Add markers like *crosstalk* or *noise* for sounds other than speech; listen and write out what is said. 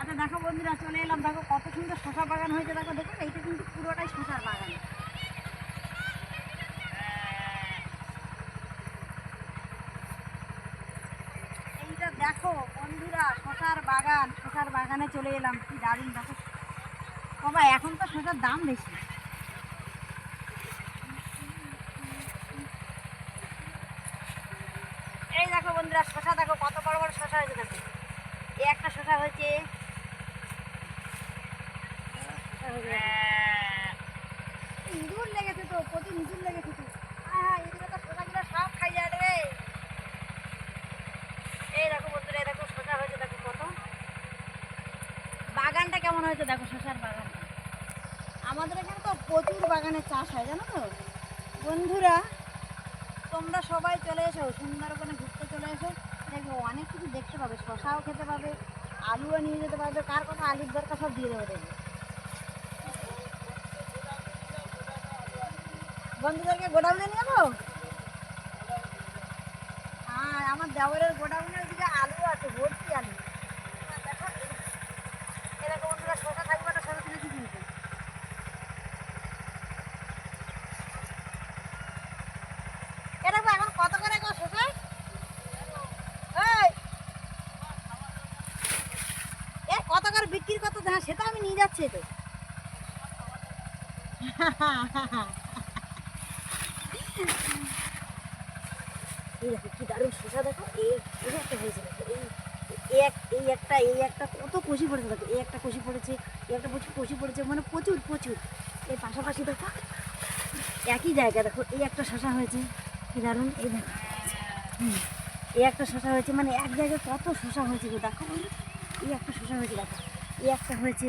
আচ্ছা দেখো বন্ধুরা, চলে এলাম। দেখো কত সুন্দর শশা বাগান হয়েছে। দেখো দেখো এইটা কিন্তু পুরোটাই শশার বাগান। এইটা দেখো বন্ধুরা, শশার বাগান, শশার বাগানে চলে এলাম। কি দারুণ, দেখো। বাবা, এখন তো শশার দাম বেশি। এই দেখো বন্ধুরা, শশা দেখো কত বড় বড় শশা হয়েছে, দেখো। এই একটা শশা হয়েছে এই শশা হয়েছে দেখো। এই ইঁদুর লেগেছে তো প্রচুর ইঁদুর লেগেছে তো। হ্যাঁ ইঁদুরে তো শশাগুলো সব খাই যায় রে। দেখো দেখো দেখো বাগানটা কেমন হয়েছে দেখো শশার বাগানটা আমাদের এখানে তো প্রচুর বাগানের চাষ হয়, জানো তো? বন্ধুরা, তোমরা সবাই চলে এসো, সুন্দরবনে ঘুরতে চলে এসো। দেখবে অনেক কিছু দেখতে পাবে শশাও খেতে পাবে, আলুও নিয়ে যেতে পারবে। কার কথা আলুর দরকার সব দিয়ে দেবো দেখবে। বন্ধুদেরকে গোডাউনে নিয়ে যাব? হ্যাঁ আমার দেওয়ারের গোডাউনের দিকে আলু আছে, ভর্তি আলু। এরকম বন্ধুরা থাকবে এটা এখন কত করে গো শশা? এ কত করে বিক্রি কত হ্যাঁ সেটা আমি নিয়ে যাচ্ছি তো *laughs* এই দেখো কি দারুণ শশা, দেখো। এই এই একটা হয়েছে, দেখো। এই এক, এই একটা এই একটা কত কষি পড়েছে, দেখো। এই একটা কষি পড়েছে, এই একটা প্রচুর কষি পড়েছে মানে প্রচুর প্রচুর। এই পাশাপাশি দেখো, একই জায়গা দেখো, এই একটা শশা হয়েছে। কি দারুণ, এই দেখো। এই একটা শশা হয়েছে মানে এক জায়গায় কত শশা হয়েছে দেখো। এই একটা শশা হয়েছে, দেখো। এই একটা হয়েছে